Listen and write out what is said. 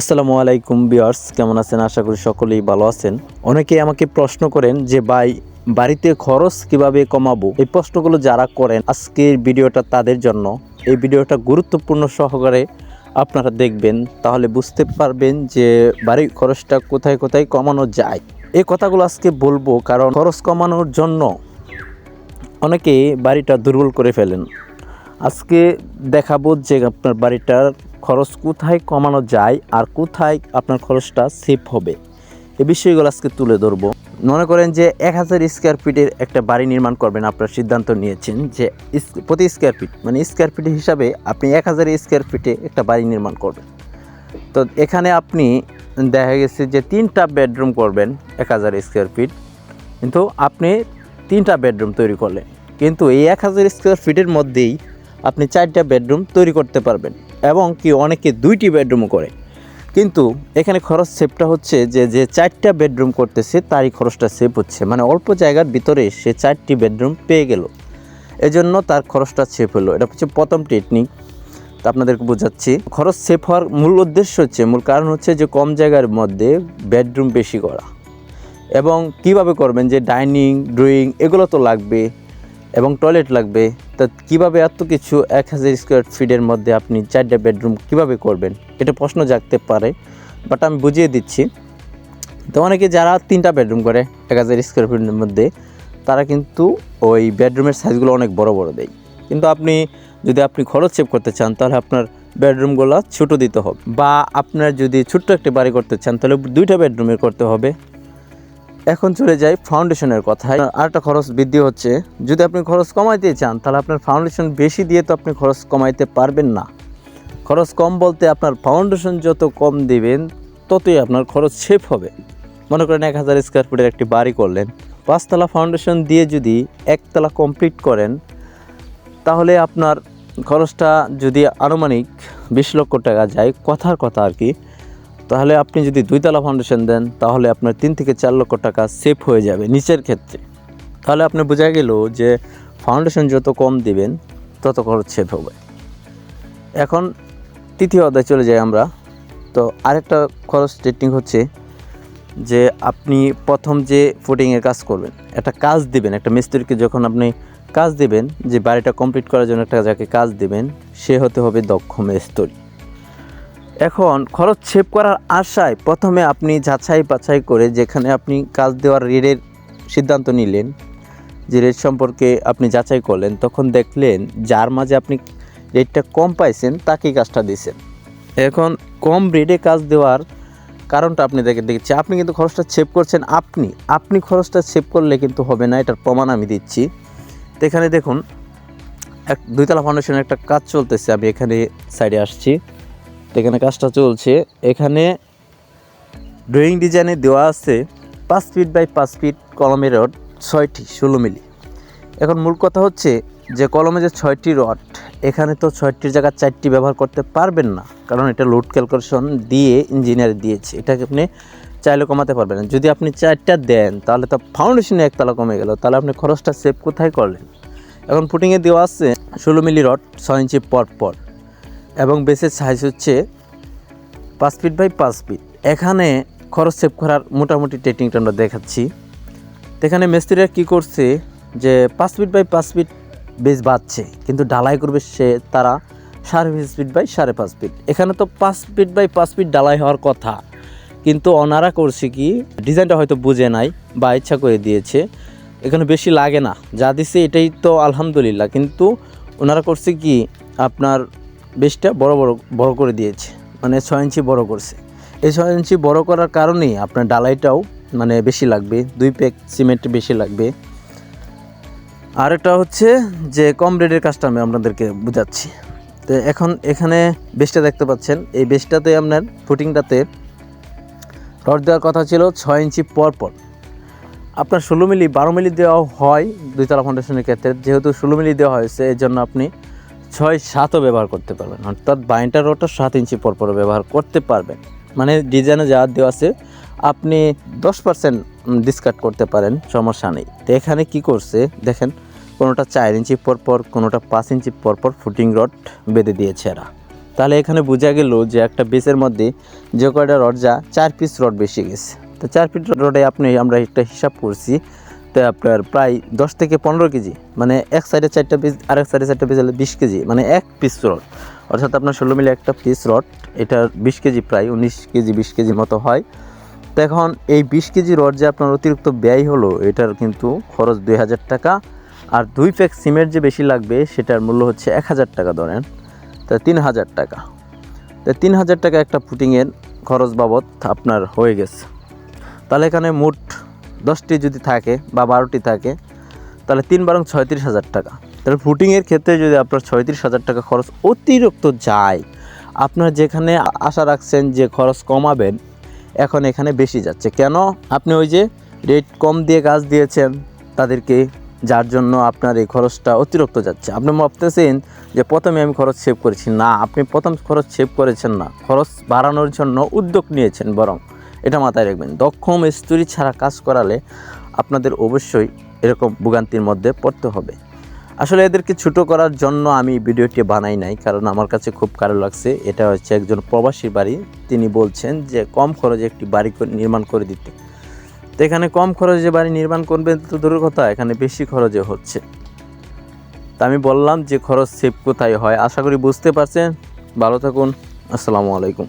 আসসালামু আলাইকুম বিয়ার্স কেমন আছেন? আশা করি সকলেই ভালো আছেন। অনেকেই আমাকে প্রশ্ন করেন যে, ভাই, বাড়িতে খরচ কীভাবে কমাবো? এই প্রশ্নগুলো যারা করেন, আজকের ভিডিওটা তাদের জন্য। এই ভিডিওটা গুরুত্বপূর্ণ সহকারে আপনারা দেখবেন, তাহলে বুঝতে পারবেন যে, বাড়ির খরচটা কোথায় কোথায় কমানো যায়। এই কথাগুলো আজকে বলব কারণ খরচ কমানোর জন্য অনেকেই বাড়িটা দুর্বল করে ফেলেন। আজকে দেখাবো যে, আপনার বাড়িটার খরচ কোথায় কমানো যায় আর কোথায় আপনার খরচটা সেভ হবে? এই বিষয়গুলো আজকে তুলে ধরবো। মনে করেন যে এক হাজার স্কোয়ার ফিটের একটা বাড়ি নির্মাণ করবেন আপনার সিদ্ধান্ত নিয়েছেন যে প্রতি স্কোয়ার ফিট মানে স্কোয়ার ফিট হিসাবে আপনি এক হাজার স্কোয়ার ফিটে একটা বাড়ি নির্মাণ করবেন। তো এখানে আপনি দেখা গেছে যে তিনটা বেডরুম করবেন এক হাজার স্কোয়ার ফিট কিন্তু আপনি তিনটা বেডরুম তৈরি করলেন। কিন্তু এই এক হাজার স্কোয়ার ফিটের মধ্যেই আপনি চারটা বেডরুম তৈরি করতে পারবেন। এবং কি অনেকে দুইটি বেডরুমও করে। কিন্তু এখানে খরচ সেভটা হচ্ছে যে যে চারটা বেডরুম করতেছে, তারই খরচটা সেভ হচ্ছে। মানে অল্প জায়গার ভিতরে সে চারটি বেডরুম পেয়ে গেল। এজন্য তার খরচটা সেভ হলো। এটা হচ্ছে প্রথম টেকনিক তা আপনাদেরকে বোঝাচ্ছি। খরচ সেভ হওয়ার মূল উদ্দেশ্য হচ্ছে, মূল কারণ হচ্ছে যে কম জায়গার মধ্যে বেডরুম বেশি করা। এবং কীভাবে করবেন যে ডাইনিং, ড্রয়িং, এগুলো তো লাগবে। এবং টয়লেট লাগবে, তা কীভাবে এত কিছু এক হাজার স্কোয়ার ফিটের মধ্যে আপনি চারটা বেডরুম কীভাবে করবেন? এটা প্রশ্ন জাগতে পারে বাট আমি বুঝিয়ে দিচ্ছি। তো অনেকে যারা তিনটা বেডরুম করে এক হাজার স্কোয়ার ফিটের মধ্যে, তারা কিন্তু ওই বেডরুমের সাইজগুলো অনেক বড় বড় দেয়। কিন্তু আপনি যদি আপনি খরচ সেভ করতে চান, তাহলে আপনার বেডরুমগুলো ছোটো দিতে হবে, বা আপনার যদি ছোট্ট একটা বাড়ি করতে চান, তাহলে দুইটা বেডরুমের করতে হবে। এখন চলে যাই ফাউন্ডেশনের কথায়। আরেকটা খরচ বৃদ্ধি হচ্ছে। যদি আপনি খরচ কমাইতে চান, তাহলে আপনার ফাউন্ডেশন বেশি দিয়ে তো আপনি খরচ কমাইতে পারবেন না। খরচ কম বলতে আপনার ফাউন্ডেশন যত কম দিবেন, ততই আপনার খরচ সেভ হবে। মনে করেন এক হাজার স্কোয়ার ফিটের একটি বাড়ি করলেন। পাঁচতলা ফাউন্ডেশন দিয়ে যদি একতলা কমপ্লিট করেন, তাহলে আপনার খরচটা যদি আনুমানিক বিশ লক্ষ টাকা যায়, কথার কথা আর কি তাহলে আপনি যদি দুইতলা ফাউন্ডেশন দেন, তাহলে আপনার তিন থেকে চার লক্ষ টাকা সেফ হয়ে যাবে নিচের ক্ষেত্রে। তাহলে আপনি বোঝা গেল যে ফাউন্ডেশন যত কম দিবেন, তত খরচ সেভ হবে। এখন তৃতীয় অধ্যায় চলে যাই আমরা। তো আরেকটা খরচ টেকনিক হচ্ছে যে আপনি প্রথম যে ফুটিংয়ের কাজ করবেন, একটা কাজ দিবেন, একটা মিস্ত্রিকে যখন আপনি কাজ দিবেন, যে বাড়িটা কমপ্লিট করার জন্য একটা যাকে কাজ দিবেন, সে হতে হবে দক্ষ মিস্ত্রি। এখন খরচ সেভ করার আশায় প্রথমে আপনি যাচাই বাছাই করে যেখানে আপনি কাজ দেওয়ার রেটের সিদ্ধান্ত নিলেন, যে রেট সম্পর্কে আপনি যাচাই করলেন, তখন দেখলেন যার মাঝে আপনি রেটটা কম পাইছেন, তাকেই কাজটা দিয়েছেন। এখন কম রেটে কাজ দেওয়ার কারণটা আপনি দেখে দেখছি। আপনি কিন্তু খরচটা সেভ করছেন আপনি। আপনি খরচটা সেভ করলে কিন্তু হবে না, এটার প্রমাণ আমি দিচ্ছি। তো এখানে দেখুন, এক দুইতলা ফাউন্ডেশনের একটা কাজ চলতেছে, আমি এখানে সাইডে আসছি। এখানে কাজটা চলছে। এখানে ড্রয়িং ডিজাইনে দেওয়া আছে পাঁচ ফিট বাই পাঁচ ফিট কলমের রড, ছয়টি, ষোলো মিলি। এখন মূল কথা হচ্ছে যে কলমে যে ছয়টি রড, এখানে তো ছয়টির জায়গায় চারটি ব্যবহার করতে পারবেন না। কারণ এটা লোড ক্যালকুলেশন দিয়ে ইঞ্জিনিয়ার দিয়েছে। এটাকে আপনি চাইলে কমাতে পারবেন না। যদি আপনি চারটা দেন, তাহলে তো ফাউন্ডেশনে একতলা কমে গেল। তাহলে আপনি খরচটা সেভ কোথায় করলেন? এখন পুটিংয়ে দেওয়া আছে ষোলো মিলি রড, ছয় ইঞ্চি পর পর এবং বেসের সাইজ হচ্ছে পাঁচ ফিট বাই পাঁচ ফিট এখানে খরচ সেভ করার মোটামুটি টেকনিকটা আমরা দেখাচ্ছি। এখানে মিস্ত্রিরা কী করছে যে পাঁচ ফিট বাই পাঁচ ফিট বেশ বাঁধছে কিন্তু ঢালাই করবে সে, তারা সাড়ে পাঁচ ফিট বাই সাড়ে পাঁচ ফিট এখানে তো পাঁচ ফিট বাই পাঁচ ফিট ঢালাই হওয়ার কথা, কিন্তু ওনারা করছে কি, ডিজাইনটা হয়তো বুঝে নাই বা ইচ্ছা করে দিয়েছে। এখানে বেশি লাগে না, যা দিছে এটাই তো আলহামদুলিল্লাহ, কিন্তু ওনারা করছে কি, আপনার বেশটা বড় বড় বড় করে দিয়েছে। মানে ছয় ইঞ্চি বড় করছে। এই ছয় ইঞ্চি বড় করার কারণেই আপনার ডালাইটাও মানে বেশি লাগবে, দুই প্যাক সিমেন্ট বেশি লাগবে। আরেকটা হচ্ছে যে কম রেটের কাজটা আমি আপনাদেরকে বোঝাচ্ছি। তো এখন এখানে বেশটা দেখতে পাচ্ছেন। এই বেশটাতে আপনার ফুটিংটাতে রড দেওয়ার কথা ছিল ছয় ইঞ্চি পর পর। আপনার ষোলো মিলি, বারো মিলি দেওয়া হয় দুইতলা ফাউন্ডেশনের ক্ষেত্রে। যেহেতু ষোলো মিলি দেওয়া হয়েছে এই জন্য আপনি ছয় সাতও ব্যবহার করতে পারবেন। অর্থাৎ বাইনটার রডটা সাত ইঞ্চি পর পর ব্যবহার করতে পারবেন। মানে ডিজাইনে যা দেওয়া আছে, আপনি দশ পার্সেন্ট ডিসকাট করতে পারেন, সমস্যা নেই। তো এখানে কি করছে, দেখেন, কোনোটা চার ইঞ্চি পর পর কোনোটা পাঁচ ইঞ্চি পর পর ফুটিং রড বেঁধে দিয়েছে এরা। তাহলে এখানে বোঝা গেল যে একটা বেসের মধ্যে যে কয়টা রড যা চার পিস রড বেশি গেছে। তো চার পিস রডে আপনি, আমরা একটা হিসাব করছি আপনার প্রায় দশ থেকে পনেরো কেজি মানে এক সাইডে চারটা পিস আরেক সাইডে চারটা পিস হলে বিশ কেজি মানে এক পিস রড। অর্থাৎ আপনার ষোলো মিলে একটা পিস রড, এটা বিশ কেজি প্রায়, উনিশ কেজি, বিশ কেজি মতো হয়। তো এখন এই বিশ কেজি রড যে আপনার অতিরিক্ত ব্যয় হলো, এটার কিন্তু খরচ দুই হাজার টাকা। আর দুই প্যাক সিমেন্ট যে বেশি লাগবে, সেটার মূল্য হচ্ছে এক হাজার টাকা ধরেন। তা তিন হাজার টাকা। তা তিন হাজার টাকা একটা পুটিংয়ের খরচ বাবদ আপনার হয়ে গেছে। তাহলে এখানে মোট দশটি যদি থাকে বা বারোটি থাকে, তাহলে তিন বারং ছয়ত্রিশ হাজার টাকা। তাহলে ফুটিংয়ের ক্ষেত্রে যদি আপনার ছয়ত্রিশ হাজার টাকা খরচ অতিরিক্ত যায়, আপনার যেখানে আশা রাখছেন যে খরচ কমাবেন, এখন এখানে বেশি যাচ্ছে। কেন? আপনি ওই যে রেট কম দিয়ে কাজ দিয়েছেন, তাদেরকে যার জন্য আপনার এই খরচটা অতিরিক্ত যাচ্ছে। আপনি ভাবতেছেন যে প্রথমে আমি খরচ সেভ করেছি। না, আপনি প্রথম খরচ সেভ করেছেন না। খরচ বাড়ানোর জন্য উদ্যোগ নিয়েছেন বরং। এটা মাথায় রাখবেন। দক্ষ মিস্ত্রি ছাড়া কাজ করালে আপনাদের অবশ্যই এরকম ভোগান্তির মধ্যে পড়তে হবে। আসলে এদেরকে ছোটো করার জন্য আমি ভিডিওটি বানাই নাই, কারণ আমার কাছে খুব কারও লাগছে। এটা হচ্ছে একজন প্রবাসী বাড়ি। তিনি বলছেন যে, কম খরচে একটি বাড়ি নির্মাণ করে দিতে। তো এখানে কম খরচে বাড়ি নির্মাণ করবেন তো দূরের কথা, এখানে বেশি খরচে হচ্ছে। তা আমি বললাম যে, খরচ সেভ কোথায় হয়? আশা করি বুঝতে পারছেন। ভালো থাকুন। আসসালামু আলাইকুম।